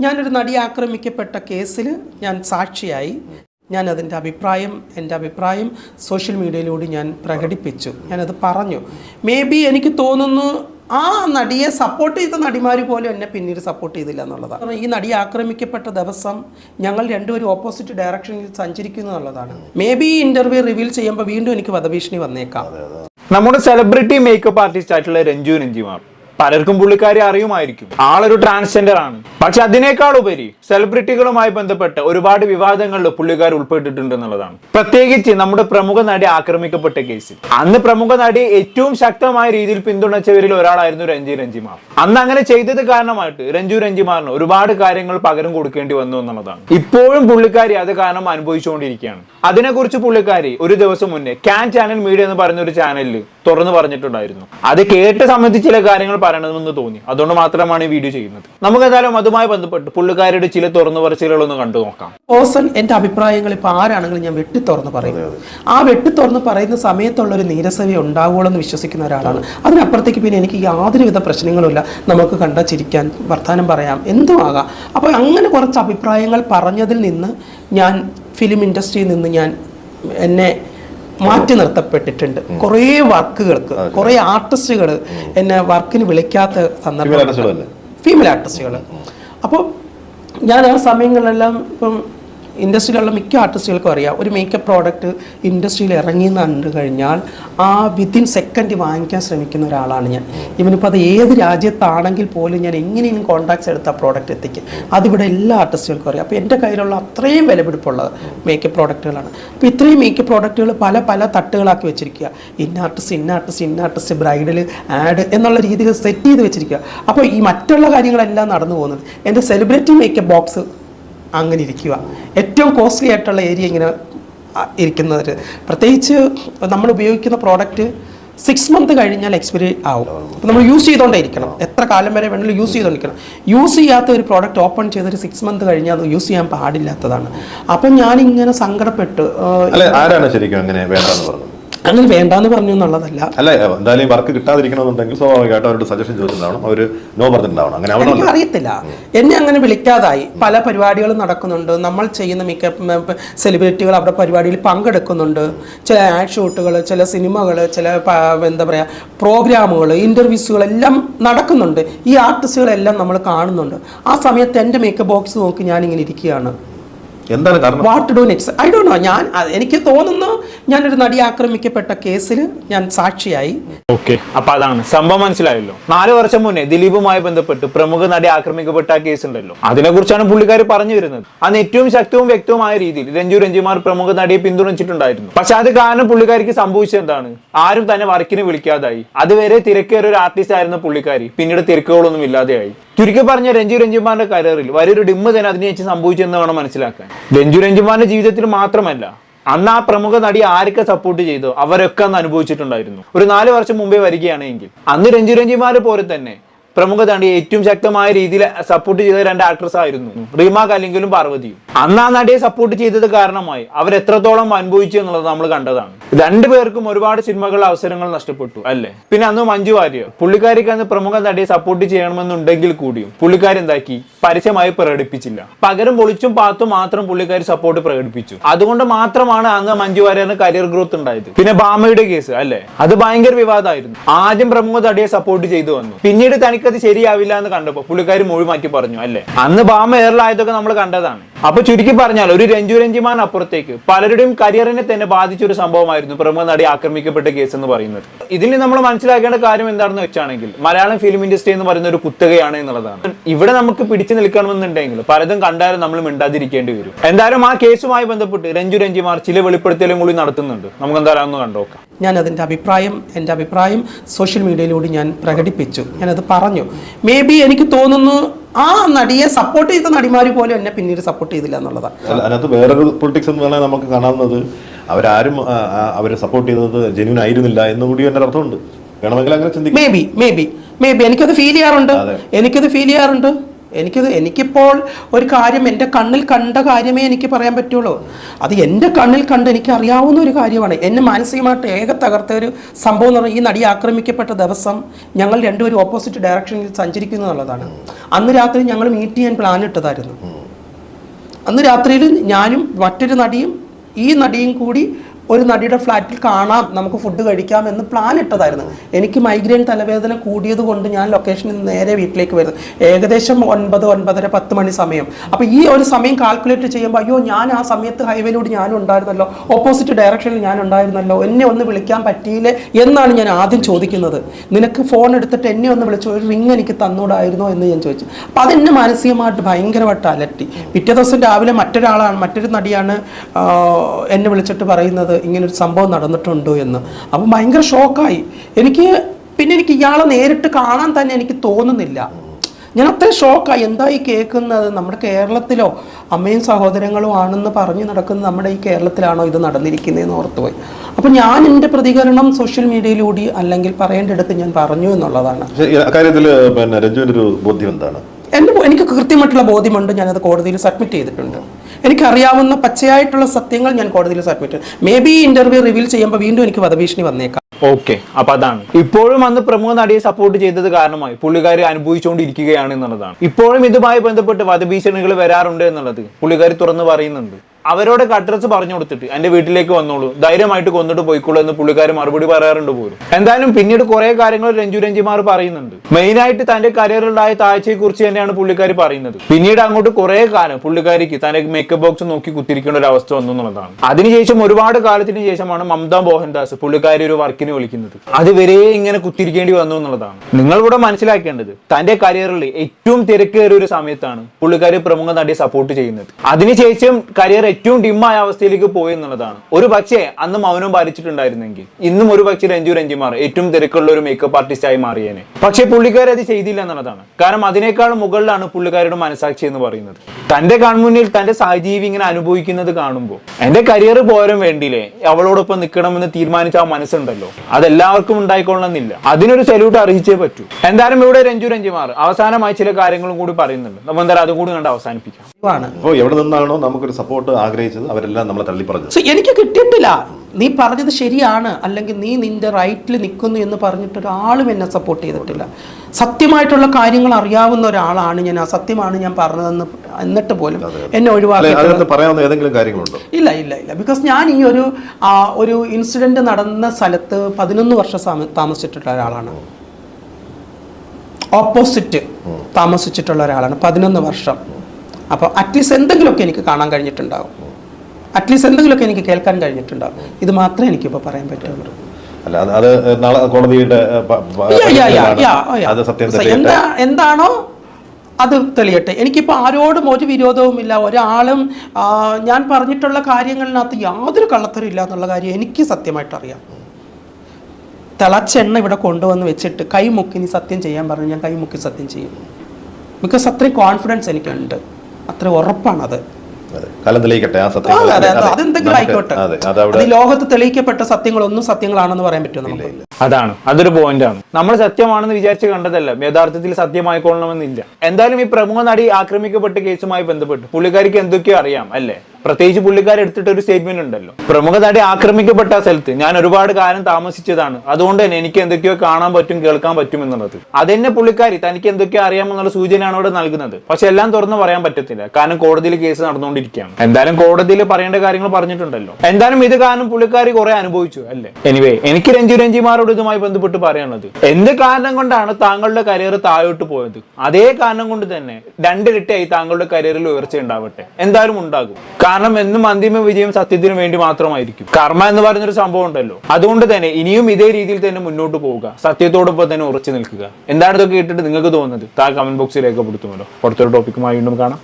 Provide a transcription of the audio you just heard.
ഞാനൊരു നടി ആക്രമിക്കപ്പെട്ട കേസിൽ ഞാൻ സാക്ഷിയായി. ഞാൻ അതിന്റെ അഭിപ്രായം എന്റെ അഭിപ്രായം സോഷ്യൽ മീഡിയയിലൂടെ ഞാൻ പ്രകടിപ്പിച്ചു. ഞാനത് പറഞ്ഞു. മേ ബി എനിക്ക് തോന്നുന്നു ആ നടിയെ സപ്പോർട്ട് ചെയ്ത നടിമാർ പോലും എന്നെ പിന്നീട് സപ്പോർട്ട് ചെയ്തില്ല എന്നുള്ളതാണ്. ഈ നടി ആക്രമിക്കപ്പെട്ട ദിവസം ഞങ്ങൾ രണ്ടുപേരും ഓപ്പോസിറ്റ് ഡയറക്ഷനിൽ സഞ്ചരിക്കുന്നു എന്നുള്ളതാണ്. മേ ബി ഈ ഇന്റർവ്യൂ റിവീൽ ചെയ്യുമ്പോൾ വീണ്ടും എനിക്ക് വധഭീഷണി വന്നേക്കാം. നമ്മുടെ സെലിബ്രിറ്റി മേക്കപ്പ് ആർട്ടിസ്റ്റ് ആയിട്ടുള്ള രഞ്ജു രഞ്ജിമാർ പലർക്കും പുള്ളിക്കാരി അറിയുമായിരിക്കും. ആളൊരു ട്രാൻസ്ജെൻഡർ ആണ്. പക്ഷെ അതിനേക്കാൾ ഉപരി സെലിബ്രിറ്റികളുമായി ബന്ധപ്പെട്ട് ഒരുപാട് വിവാദങ്ങളിൽ പുള്ളിക്കാർ ഉൾപ്പെട്ടിട്ടുണ്ട് എന്നുള്ളതാണ്. പ്രത്യേകിച്ച് നമ്മുടെ പ്രമുഖ നടി ആക്രമിക്കപ്പെട്ട കേസിൽ. അന്ന് പ്രമുഖ നടി ഏറ്റവും ശക്തമായ രീതിയിൽ പിന്തുണച്ചവരിൽ ഒരാളായിരുന്നു രഞ്ജി രഞ്ജിമാർ. അന്ന് അങ്ങനെ ചെയ്തത് കാരണമായിട്ട് രഞ്ജു രഞ്ജിമാറിന് ഒരുപാട് കാര്യങ്ങൾ പകരം കൊടുക്കേണ്ടി വന്നു എന്നുള്ളതാണ്. ഇപ്പോഴും പുള്ളിക്കാരി അത് കാരണം അനുഭവിച്ചുകൊണ്ടിരിക്കുകയാണ്. അതിനെക്കുറിച്ച് പുള്ളിക്കാരി ഒരു ദിവസം മുന്നേ ക്യാൻ ചാനൽ മീഡിയ എന്ന് പറഞ്ഞ ഒരു ചാനലിൽ തുറന്നു പറഞ്ഞിട്ടുണ്ടായിരുന്നു. അത് കേട്ട് സംബന്ധിച്ച് ചില കാര്യങ്ങൾ പറയണമെന്ന് തോന്നി. അതുകൊണ്ട് മാത്രമാണ് ഈ വീഡിയോ ചെയ്യുന്നത്. നമുക്ക് എന്തായാലും അതുമായി ബന്ധപ്പെട്ട് പുള്ളിക്കാരുടെ ചില തുറന്നു പറച്ചിലുകളൊന്ന് കണ്ടു നോക്കാം. ഓസൺ എന്റെ അഭിപ്രായങ്ങൾ ഇപ്പോൾ ആരാണെങ്കിലും ഞാൻ വെട്ടി തുറന്ന് പറയുന്നത് ആ വെട്ടി തുറന്ന് പറയുന്ന സമയത്തുള്ള ഒരു നീരസവി ഉണ്ടാവുള്ളൂ എന്ന് വിശ്വസിക്കുന്ന ഒരാളാണ്. അതിനപ്പുറത്തേക്ക് പിന്നെ എനിക്ക് യാതൊരുവിധ പ്രശ്നങ്ങളുമില്ല. നമുക്ക് കണ്ട ചിരിക്കാൻ വർത്തമാനം പറയാം. എന്തും ആകാം. അപ്പോൾ അങ്ങനെ കുറച്ച് അഭിപ്രായങ്ങൾ പറഞ്ഞതിൽ നിന്ന് ഞാൻ ഫിലിം ഇൻഡസ്ട്രിയിൽ നിന്ന് ഞാൻ എന്നെ മാറ്റി നിർത്തപ്പെട്ടിട്ടുണ്ട്. കുറേ വർക്കുകൾക്ക് കുറേ ആർട്ടിസ്റ്റുകൾ എന്നെ വർക്കിന് വിളിക്കാത്ത സന്ദർഭം ഫീമെയിൽ ആർട്ടിസ്റ്റുകൾ അപ്പോൾ ഞാൻ ആ സമയങ്ങളിലെല്ലാം ഇപ്പം ഇൻഡസ്ട്രിയിലുള്ള മിക്ക ആർട്ടിസ്റ്റുകൾക്കും അറിയാം. ഒരു മേക്കപ്പ് പ്രോഡക്റ്റ് ഇൻഡസ്ട്രിയിൽ ഇറങ്ങി കണ്ടു കഴിഞ്ഞാൽ ആ വിത്തിൻ സെക്കൻഡ് വാങ്ങിക്കാൻ ശ്രമിക്കുന്ന ഒരാളാണ് ഞാൻ. ഇവനിപ്പോൾ അത് ഏത് രാജ്യത്താണെങ്കിൽ പോലും ഞാൻ എങ്ങനെയും കോൺടാക്ട്സ് എടുത്ത് ആ പ്രോഡക്റ്റ് എത്തിക്കും. അതിവിടെ എല്ലാ ആർട്ടിസ്റ്റുകൾക്കും അറിയാം. അപ്പോൾ എന്റെ കയ്യിലുള്ള അത്രയും വിലപിടിപ്പുള്ള മേക്കപ്പ് പ്രോഡക്റ്റുകളാണ് അപ്പോൾ ഇത്രയും മേക്കപ്പ് പ്രോഡക്റ്റുകൾ പല പല തട്ടുകളാക്കി വെച്ചിരിക്കുക. ഇന്ന ആർട്ടിസ്റ്റ് ഇന്ന ആർട്ടിസ്റ്റ് ഇന്ന ആർട്ടിസ്റ്റ് ബ്രൈഡൽ ആഡ് എന്നുള്ള രീതിയിൽ സെറ്റ് ചെയ്ത് വെച്ചിരിക്കുക. അപ്പോൾ ഈ മറ്റുള്ള കാര്യങ്ങളെല്ലാം നടന്നു പോകുന്നത്. എന്റെ സെലിബ്രിറ്റി മേക്കപ്പ് ബോക്സ് അങ്ങനെ ഇരിക്കുക. ഏറ്റവും കോസ്റ്റ്ലി ആയിട്ടുള്ള ഏരിയ ഇങ്ങനെ ഇരിക്കുന്നത്. പ്രത്യേകിച്ച് നമ്മൾ ഉപയോഗിക്കുന്ന പ്രോഡക്റ്റ് സിക്സ് മന്ത് കഴിഞ്ഞാൽ എക്സ്പയറി ആവും. അപ്പോൾ നമ്മൾ യൂസ് ചെയ്തുകൊണ്ടേ ഇരിക്കണം. എത്ര കാലം വരെ വേണമെങ്കിലും യൂസ് ചെയ്തുകൊണ്ടിരിക്കണം യൂസ് ചെയ്യാത്ത ഒരു പ്രോഡക്റ്റ് ഓപ്പൺ ചെയ്തൊരു സിക്സ് മന്ത് കഴിഞ്ഞാൽ അത് യൂസ് ചെയ്യാൻ പാടില്ലാത്തതാണ്. അപ്പം ഞാനിങ്ങനെ സങ്കടപ്പെട്ട് ആരാണ് ശരിക്കും അങ്ങനെ വേണ്ടെന്ന് പറഞ്ഞത് അങ്ങനെ വേണ്ടാന്ന് പറഞ്ഞു എന്നുള്ളതല്ല. അല്ല എന്തായാലും വർക്ക് കിട്ടാതിരിക്കണമെന്നുണ്ടെങ്കിൽ സ്വാഭാവികമായിട്ട് അവരോട് സജഷൻ ചോദിച്ചിട്ടുണ്ടാവണം അവർ നോ പറഞ്ഞിട്ടുണ്ടാവണം. അങ്ങനെ എനിക്ക് അറിയത്തില്ല. എന്നെ അങ്ങനെ വിളിക്കാതായി. പല പരിപാടികളും നടക്കുന്നുണ്ട്. നമ്മൾ ചെയ്യുന്ന മിക്ക സെലിബ്രിറ്റികൾ അവിടെ പരിപാടിയിൽ പങ്കെടുക്കുന്നുണ്ട്. ചില ആഡ് ഷൂട്ടുകൾ ചില സിനിമകൾ ചില എന്താ പറയുക പ്രോഗ്രാമുകൾ ഇന്റർവ്യൂസുകൾ എല്ലാം നടക്കുന്നുണ്ട്. ഈ ആർട്ടിസ്റ്റുകളെല്ലാം നമ്മൾ കാണുന്നുണ്ട്. ആ സമയത്ത് എന്റെ മേക്കപ്പ് ബോക്സ് നോക്കി ഞാനിങ്ങനെ ഇരിക്കുകയാണ്. എന്താണ് കാരണം? വാട്ട് ഡു നെക്സ്റ്റ് ഐ ഡോ നോ ഞാൻ എനിക്ക് തോന്നുന്നു ഞാനൊരു നടി ആക്രമിക്കപ്പെട്ട കേസിൽ ഞാൻ സാക്ഷിയായി. ഓക്കെ അപ്പൊ അതാണ്. സംഭവം മനസ്സിലായല്ലോ. നാല് വർഷം മുന്നേ ദിലീപുമായി ബന്ധപ്പെട്ട് പ്രമുഖ നടി ആക്രമിക്കപ്പെട്ട ആ കേസ് ഉണ്ടല്ലോ അതിനെ കുറിച്ചാണ് പുള്ളിക്കാർ പറഞ്ഞു വരുന്നത്. അന്ന് ഏറ്റവും ശക്തവും വ്യക്തവുമായ രീതിയിൽ രഞ്ജു രഞ്ജിമാർ പ്രമുഖ നടിയെ പിന്തുണച്ചിട്ടുണ്ടായിരുന്നു. പക്ഷെ അത് കാരണം പുള്ളിക്കാരിക്ക് സംഭവിച്ചത് എന്താണ്? ആരും തന്നെ വർക്കിന് വിളിക്കാതായി. അതുവരെ തിരക്കേറിയ ഒരു ആർട്ടിസ്റ്റ് ആയിരുന്ന പുള്ളിക്കാരി. പിന്നീട് തിരക്കുകളൊന്നും ഇല്ലാതെയായി. ചുരുക്കി പറഞ്ഞ രഞ്ജു രഞ്ജിമാറിന്റെ കരിയറിൽ വലിയൊരു ഡിമ്മ് തന്നെ അതിനെ വെച്ച് സംഭവിച്ചെന്ന് വേണം മനസ്സിലാക്കാൻ. രഞ്ജു രഞ്ജുമാന്റെ ജീവിതത്തിൽ മാത്രമല്ല അന്ന് ആ പ്രമുഖ നടി ആരൊക്കെ സപ്പോർട്ട് ചെയ്തോ അവരൊക്കെ അന്ന് അനുഭവിച്ചിട്ടുണ്ടായിരുന്നു. ഒരു നാല് വർഷം മുമ്പേ വരികയാണെങ്കിൽ അന്ന് രഞ്ജു രഞ്ജിമാരെ പോലെ തന്നെ പ്രമുഖ നടിയെ ഏറ്റവും ശക്തമായ രീതിയിൽ സപ്പോർട്ട് ചെയ്ത രണ്ട് ആക്ട്രസ് ആയിരുന്നു. റീമ കലിങ്കിലും പാർവതിയും. അന്ന് ആ നടിയെ സപ്പോർട്ട് ചെയ്തത് കാരണമായി അവർ എത്രത്തോളം അനുഭവിച്ചു എന്നുള്ളത് നമ്മൾ കണ്ടതാണ്. രണ്ടുപേർക്കും ഒരുപാട് സിനിമകൾ അവസരങ്ങൾ നഷ്ടപ്പെട്ടു അല്ലേ? പിന്നെ അന്ന് മഞ്ജു വാര്യർ പുള്ളിക്കാരിക്ക് അന്ന് പ്രമുഖ നടിയെ സപ്പോർട്ട് ചെയ്യണമെന്നുണ്ടെങ്കിൽ കൂടിയും പുള്ളിക്കാരി എന്താക്കി? പരസ്യമായി പ്രകടിപ്പിച്ചില്ല. പകരം പൊളിച്ചും പാത്തും മാത്രം പുള്ളിക്കാരി സപ്പോർട്ട് പ്രകടിപ്പിച്ചു. അതുകൊണ്ട് മാത്രമാണ് അന്ന് മഞ്ജു വാര്യറിന് കരിയർ ഗ്രോത്ത് ഉണ്ടായത്. പിന്നെ ബാമയുടെ കേസ് അല്ലേ? അത് ഭയങ്കര വിവാദമായിരുന്നു. ആദ്യം പ്രമുഖ നടിയെ സപ്പോർട്ട് ചെയ്തു വന്നു. പിന്നീട് തനിക്കത് ശരിയാവില്ല എന്ന് കണ്ടപ്പോൾ പുള്ളിക്കാരി മൊഴി മാറ്റി പറഞ്ഞു അല്ലേ? അന്ന് ബാമ എയറിലായതൊക്കെ നമ്മൾ കണ്ടതാണ്. അപ്പൊ ചുരുക്കി പറഞ്ഞാൽ ഒരു രഞ്ജു രഞ്ജിമാൻ അപ്പുറത്തേക്ക് പലരുടെയും കരിയറിനെ തന്നെ ബാധിച്ച ഒരു സംഭവമായിരുന്നു പ്രമുഖ നടി ആക്രമിക്കപ്പെട്ട കേസ് എന്ന് പറയുന്നത്. ഇതിൽ നമ്മൾ മനസ്സിലാക്കേണ്ട കാര്യം എന്താണെന്ന് വെച്ചാണെങ്കിൽ മലയാളം ഫിലിം ഇൻഡസ്ട്രി എന്ന് പറയുന്ന ഒരു കുത്തകയാണ് എന്നുള്ളതാണ്. ഇവിടെ നമുക്ക് പിടിച്ചു നിൽക്കണമെന്നുണ്ടെങ്കിൽ പലതും കണ്ടാലും നമ്മൾ മിണ്ടാതിരിക്കേണ്ടി വരും. എന്തായാലും ആ കേസുമായി ബന്ധപ്പെട്ട് രഞ്ജു രഞ്ജിമാർ ചില വെളിപ്പെടുത്തലും കൂടി നടത്തുന്നുണ്ട്. നമുക്ക് എന്തായാലും ഒന്ന് കണ്ടോക്കാം. ഞാൻ അതിന്റെ അഭിപ്രായം എന്റെ അഭിപ്രായം സോഷ്യൽ മീഡിയയിലൂടെ ഞാൻ പ്രകടിപ്പിച്ചു. ഞാനത് പറഞ്ഞു. മേ ബി എനിക്ക് തോന്നുന്നു ആ നടിയെ സപ്പോർട്ട് ചെയ്ത നടിമാർ പോലും എന്നെ പിന്നീട് സപ്പോർട്ട് ചെയ്തില്ല എന്നുള്ളതാണ് അതിനകത്ത് വേറൊരു പൊളിറ്റിക്സ് എന്ന് പറഞ്ഞാൽ നമുക്ക് കാണാവുന്നത് അവരാരും അവരെ സപ്പോർട്ട് ചെയ്തത് ജെന്യൂൻ ആയിരുന്നില്ല എന്ന് കൂടി എന്റെ അർത്ഥമുണ്ട്. വേണമെങ്കിൽ അങ്ങനെ ചിന്തിക്കും. Maybe maybe maybe എനിക്കത് ഫീൽ ചെയ്യാറുണ്ട്. എനിക്കത് ഫീൽ ചെയ്യാറുണ്ട്. എനിക്ക് എനിക്കിപ്പോൾ ഒരു കാര്യം എന്റെ കണ്ണിൽ കണ്ട കാര്യമേ എനിക്ക് പറയാൻ പറ്റുള്ളൂ. അത് എന്റെ കണ്ണിൽ കണ്ട് എനിക്ക് അറിയാവുന്ന ഒരു കാര്യമാണ്. എന്നെ മാനസികമായിട്ട് ഏക തകർത്ത ഒരു സംഭവം എന്ന് പറഞ്ഞാൽ ഈ നടി ആക്രമിക്കപ്പെട്ട ദിവസം ഞങ്ങൾ രണ്ടുപേരും ഓപ്പോസിറ്റ് ഡയറക്ഷനിൽ സഞ്ചരിക്കുന്നു എന്നുള്ളതാണ്. അന്ന് രാത്രി ഞങ്ങൾ മീറ്റ് ചെയ്യാൻ പ്ലാൻ ഇട്ടതായിരുന്നു. അന്ന് രാത്രിയിൽ ഞാനും മറ്റൊരു നടിയും ഈ നടിയും കൂടി ഒരു നടിയുടെ ഫ്ലാറ്റിൽ കാണാം നമുക്ക് ഫുഡ് കഴിക്കാം എന്ന് പ്ലാൻ ഇട്ടതായിരുന്നു. എനിക്ക് മൈഗ്രെയിൻ തലവേദന കൂടിയത് കൊണ്ട് ഞാൻ ലൊക്കേഷനിൽ നിന്ന് നേരെ വീട്ടിലേക്ക് വരുന്നത് ഏകദേശം ഒൻപത് ഒൻപതര പത്ത് മണി സമയം. അപ്പോൾ ഈ ഒരു സമയം കാൽക്കുലേറ്റ് ചെയ്യുമ്പോൾ അയ്യോ ഞാൻ ആ സമയത്ത് ഹൈവേയിലൂടെ ഞാനും ഉണ്ടായിരുന്നല്ലോ. ഓപ്പോസിറ്റ് ഡയറക്ഷനിൽ ഞാൻ ഉണ്ടായിരുന്നല്ലോ. എന്നെ ഒന്ന് വിളിക്കാൻ പറ്റിയില്ലേ? എന്നാണ് ഞാൻ ആദ്യം ചോദിക്കുന്നത്. നിനക്ക് ഫോൺ എടുത്തിട്ട് എന്നെ ഒന്ന് വിളിച്ചു ഒരു റിങ് എനിക്ക് തന്നൂടായിരുന്നോ എന്ന് ഞാൻ ചോദിച്ചു. അപ്പം അതെന്നെ മാനസികമായിട്ട് ഭയങ്കരമായിട്ട് അലട്ടി. പിറ്റേ ദിവസം രാവിലെ മറ്റൊരാളാണ് മറ്റൊരു നടിയാണ് എന്നെ വിളിച്ചിട്ട് പറയുന്നത്. ഇങ്ങനൊരു സംഭവം നടന്നിട്ടുണ്ടോ എന്ന്. അപ്പം ഭയങ്കര ഷോക്കായി. എനിക്ക് പിന്നെ എനിക്ക് ഇയാളെ നേരിട്ട് കാണാൻ തന്നെ എനിക്ക് തോന്നുന്നില്ല. ഞാൻ അത്ര ഷോക്കായി. എന്താ ഈ കേൾക്കുന്നത്? നമ്മുടെ കേരളത്തിലോ അമ്മയും സഹോദരങ്ങളും ആണെന്ന് പറഞ്ഞു നടക്കുന്ന നമ്മുടെ ഈ കേരളത്തിലാണോ ഇത് നടന്നിരിക്കുന്നതെന്ന് ഓർത്തുപോയി അപ്പം ഞാൻ എന്റെ പ്രതികരണം സോഷ്യൽ മീഡിയയിലൂടെ അല്ലെങ്കിൽ പറയേണ്ടടുത്ത് ഞാൻ പറഞ്ഞു എന്നുള്ളതാണ്. അക്കാര്യത്തിൽ പിന്നെ ഒരു ബോധ്യം എന്താണ്? എന്റെ എനിക്ക് കൃത്യമായിട്ടുള്ള ബോധ്യമുണ്ട്. ഞാനത് കോടതിയിൽ സബ്മിറ്റ് ചെയ്തിട്ടുണ്ട്. എനിക്കറിയാവുന്ന പച്ചയായിട്ടുള്ള സത്യങ്ങൾ ഞാൻ കോടതിയിൽ submit maybe interview reveal ചെയ്യുമ്പോൾ വീണ്ടും എനിക്ക് വധഭീഷണി വന്നേക്കാം. ഓക്കെ അപ്പൊ അതാണ്. ഇപ്പോഴും അന്ന് പ്രമുഖ നടിയെ സപ്പോർട്ട് ചെയ്തത് കാരണമായി. പുള്ളിക്കാരി അനുഭവിച്ചുകൊണ്ടിരിക്കുകയാണ് എന്നുള്ളതാണ്. ഇപ്പോഴും ഇതുമായി ബന്ധപ്പെട്ട് വധഭീഷണികൾ വരാറുണ്ട് എന്നുള്ളത് പുള്ളിക്കാരി തുറന്നു പറയുന്നുണ്ട്. അവരോട് അഡ്രസ് പറഞ്ഞു കൊടുത്തിട്ട് എന്റെ വീട്ടിലേക്ക് വന്നോളൂ. ധൈര്യമായിട്ട് കൊന്നിട്ട് പോയിക്കോളൂ എന്ന് പുള്ളിക്കാർ മറുപടി പറയാറുണ്ട് പോലും. എന്തായാലും പിന്നീട് കുറെ കാര്യങ്ങൾ രഞ്ജു രഞ്ജിമാർ പറയുന്നുണ്ട്. മെയിൻ ആയിട്ട് തന്റെ കരിയറിലുണ്ടായ താഴ്ചയെ കുറിച്ച് തന്നെയാണ് പുള്ളിക്കാർ പറയുന്നത്. പിന്നീട് അങ്ങോട്ട് കുറെ കാലം പുള്ളിക്കാരിക്ക് തന്റെ മേക്കപ്പ് ബോക്സ് നോക്കി കുത്തിരിക്കേണ്ട ഒരു അവസ്ഥ വന്നു എന്നുള്ളതാണ്. അതിനുശേഷം ഒരുപാട് കാലത്തിന് ശേഷമാണ് മമത മോഹൻദാസ് പുള്ളിക്കാരി ഒരു വർക്കിന് വിളിക്കുന്നത്. അതുവരെ ഇങ്ങനെ കുത്തിരിക്കേണ്ടി വന്നു എന്നുള്ളതാണ്. നിങ്ങൾ ഇവിടെ മനസ്സിലാക്കേണ്ടത് തന്റെ കരിയറിൽ ഏറ്റവും തിരക്കേറിയ ഒരു സമയത്താണ് പുള്ളിക്കാരി പ്രമുഖ നടിയെ സപ്പോർട്ട് ചെയ്യുന്നത്. അതിനുശേഷം കരിയർ ഏറ്റവും ഡിമ്മായ അവസ്ഥയിലേക്ക് പോയി എന്നുള്ളതാണ്. ഒരു പക്ഷേ അന്ന് മൗനം പാലിച്ചിട്ടുണ്ടായിരുന്നെങ്കിൽ ഇന്നും ഒരു പക്ഷേ രഞ്ജു രഞ്ജിമാർ ഏറ്റവും തിരക്കുള്ള ഒരു മേക്കപ്പ് ആർട്ടിസ്റ്റ് ആയി മാറിയേനെ. പക്ഷേ പുള്ളിക്കാരെ അത് ചെയ്തില്ല എന്നുള്ളതാണ്. കാരണം അതിനേക്കാളും മുകളിലാണ് പുള്ളിക്കാരുടെ മനസാക്ഷി എന്ന് പറയുന്നത്. തന്റെ കൺമുന്നിൽ തന്റെ സഹജീവി ഇങ്ങനെ അനുഭവിക്കുന്നത് കാണുമ്പോൾ എന്റെ കരിയർ പോരും വേണ്ടിയില്ലേ അവളോടൊപ്പം നിൽക്കണമെന്ന് തീരുമാനിച്ച ആ മനസ്സുണ്ടല്ലോ. അതെല്ലാവർക്കും ഉണ്ടായിക്കൊള്ളണമെന്നില്ല. അതിനൊരു സല്യൂട്ട് അറിയിച്ചേ പറ്റൂ. എന്തായാലും ഇവിടെ രഞ്ജു രഞ്ജിമാർ അവസാനമായി ചില കാര്യങ്ങളും കൂടി പറയുന്നുണ്ട്. നമ്മൾ എന്തായാലും അതും കൂടി കണ്ട് അവസാനിപ്പിക്കാം. ഓ എവിടെ നിന്നാണോ നമുക്കൊരു സപ്പോർട്ട് ആഗ്രഹിച്ചത് അവരെല്ലാം നമ്മളെ തള്ളി സോ എനിക്ക് കിട്ടിയിട്ടില്ല. നീ പറഞ്ഞത് ശരിയാണ്. അല്ലെങ്കിൽ നീ നിന്റെ റൈറ്റിൽ നിൽക്കുന്നു എന്ന് പറഞ്ഞിട്ട് ഒരാളും എന്നെ സപ്പോർട്ട് ചെയ്തിട്ടില്ല. സത്യമായിട്ടുള്ള കാര്യങ്ങൾ അറിയാവുന്ന ഒരാളാണ് ഞാൻ. ആ സത്യമാണ് ഞാൻ പറഞ്ഞതെന്ന് എന്നിട്ട് പോലും എന്നെ അല്ലെ ഒഴിവാക്കി അതിനകത്ത് പറയാവുന്ന ഏതെങ്കിലും കാര്യങ്ങളുണ്ടോ? ഇല്ല ഇല്ല ഇല്ല. ബിക്കോസ് ഞാൻ ഈ ഒരു ആ, ഒരു ഇൻസിഡന്റ് നടന്ന സ്ഥലത്ത് പതിനൊന്ന് വർഷം താമസിച്ചിട്ടുള്ള ഒരാളാണ്. ഓപ്പോസിറ്റ് താമസിച്ചിട്ടുള്ള ഒരാളാണ്. പതിനൊന്ന് വർഷം. അപ്പോൾ അറ്റ്ലീസ്റ്റ് എന്തെങ്കിലുമൊക്കെ എനിക്ക് കാണാൻ കഴിഞ്ഞിട്ടുണ്ടാവും. അറ്റ്ലീസ്റ്റ് എന്തെങ്കിലുമൊക്കെ എനിക്ക് കേൾക്കാൻ കഴിഞ്ഞിട്ടുണ്ടാവും. ഇത് മാത്രമേ എനിക്കിപ്പോൾ പറയാൻ പറ്റുള്ളൂ. അല്ല അത് നാളെ കോടതിയുടെ എന്താ എന്താണോ അത് തെളിയട്ടെ. എനിക്കിപ്പോൾ ആരോടും ഒരു വിരോധവുമില്ല. ഒരാളും ഞാൻ പറഞ്ഞിട്ടുള്ള കാര്യങ്ങളിനകത്ത് യാതൊരു കള്ളത്തരം ഇല്ല എന്നുള്ള കാര്യം എനിക്ക് സത്യമായിട്ട് അറിയാം. തിളച്ചെണ്ണ ഇവിടെ കൊണ്ടുവന്ന് വെച്ചിട്ട് കൈമുക്കിനി സത്യം ചെയ്യാൻ പറഞ്ഞു ഞാൻ കൈമുക്കി സത്യം ചെയ്യും. ബിക്കോസ് അത്രയും കോൺഫിഡൻസ് എനിക്കുണ്ട്. അത്ര ഉറപ്പാണത്. അതെ. കാലം തെളിയിക്കട്ടെ ആ സത്യം. അതെ അതെ അതെ, അതെന്തെങ്കിലും ആയിക്കോട്ടെ. അതെ ലോകത്ത് തെളിയിക്കപ്പെട്ട സത്യങ്ങളൊന്നും സത്യങ്ങളാണെന്ന് പറയാൻ പറ്റുമോ അതാണ്. അതൊരു പോയിന്റ് ആണ് നമ്മൾ സത്യമാണെന്ന് വിചാരിച്ച് കണ്ടതല്ല. യഥാർത്ഥത്തിൽ സത്യമായിക്കൊള്ളണമെന്നില്ല. എന്തായാലും ഈ പ്രമുഖ നടി ആക്രമിക്കപ്പെട്ട കേസുമായി ബന്ധപ്പെട്ട്. പുള്ളിക്കാരിക്ക് എന്തൊക്കെയോ അറിയാം അല്ലേ? പ്രത്യേകിച്ച് പുള്ളിക്കാർ എടുത്തിട്ട് ഒരു സ്റ്റേറ്റ്മെന്റ് ഉണ്ടല്ലോ. പ്രമുഖ നടി ആക്രമിക്കപ്പെട്ട സ്ഥലത്ത് ഞാൻ ഒരുപാട് കാലം താമസിച്ചതാണ്. അതുകൊണ്ട് തന്നെ എനിക്ക് എന്തൊക്കെയോ കാണാൻ പറ്റും കേൾക്കാൻ പറ്റും എന്നുള്ളത്. അതെന്നെ പുള്ളിക്കാരി തനിക്ക് എന്തൊക്കെയോ അറിയാമെന്നുള്ള സൂചനയാണ് ഇവിടെ നൽകുന്നത്. പക്ഷെ എല്ലാം തുറന്ന് പറയാൻ പറ്റത്തില്ല. കാരണം കോടതിയിൽ കേസ് നടന്നുകൊണ്ടിരിക്കുകയാണ്. എന്തായാലും കോടതിയിൽ പറയേണ്ട കാര്യങ്ങൾ പറഞ്ഞിട്ടുണ്ടല്ലോ. എന്തായാലും ഇത് കാരണം പുള്ളിക്കാരി കുറെ അനുഭവിച്ചു അല്ലേ? എനിവേ എനിക്ക് രഞ്ജു രഞ്ജിമാരോട് ഇതുമായി ബന്ധപ്പെട്ട് പറയാനുള്ളത് എന്ത് കാരണം കൊണ്ടാണ് താങ്കളുടെ കരിയർ താഴോട്ട് പോയത്? അതേ കാരണം കൊണ്ട് തന്നെ രണ്ടിരട്ടിയായി താങ്കളുടെ കരിയറിൽ ഉയർച്ച ഉണ്ടാവട്ടെ. എന്തായാലും ഉണ്ടാകും. കാരണം എന്നും അന്തിമ വിജയം സത്യത്തിന് വേണ്ടി മാത്രമായിരിക്കും. കർമ്മ എന്ന് പറയുന്നൊരു സംഭവം ഉണ്ടല്ലോ. അതുകൊണ്ട് തന്നെ ഇനിയും ഇതേ രീതിയിൽ തന്നെ മുന്നോട്ട് പോവുക. സത്യത്തോടൊപ്പം തന്നെ ഉറച്ചു നിൽക്കുക. എന്താണ് ഇതൊക്കെ കേട്ടിട്ട് നിങ്ങൾക്ക് തോന്നുന്നത്? താ കമന്റ് ബോക്സിൽ രേഖപ്പെടുത്തുമല്ലോ. അടുത്തൊരു ടോപ്പിക്കുമായി വീണ്ടും കാണാം.